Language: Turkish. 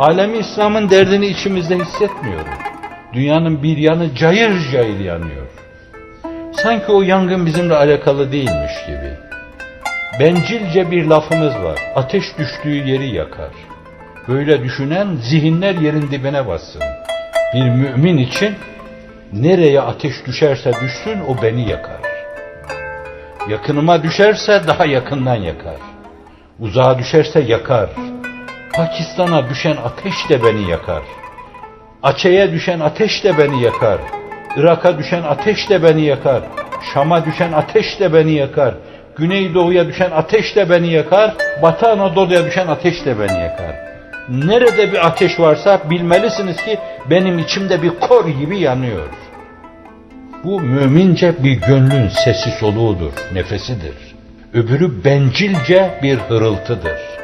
Alemi İslam'ın derdini içimizde hissetmiyoruz. Dünyanın bir yanı cayır cayır yanıyor. Sanki o yangın bizimle alakalı değilmiş gibi. Bencilce bir lafımız var. Ateş düştüğü yeri yakar. Böyle düşünen zihinler yerin dibine bassın. Bir mümin için nereye ateş düşerse düşsün o beni yakar. Yakınıma düşerse daha yakından yakar. Uzağa düşerse yakar. Pakistan'a düşen ateş de beni yakar. Açe'ye düşen ateş de beni yakar. Irak'a düşen ateş de beni yakar. Şam'a düşen ateş de beni yakar. Güneydoğu'ya düşen ateş de beni yakar. Batı Anadolu'ya düşen ateş de beni yakar. Nerede bir ateş varsa bilmelisiniz ki benim içimde bir kor gibi yanıyor. Bu mümince bir gönlün sesi soluğudur, nefesidir. Öbürü bencilce bir hırıltıdır.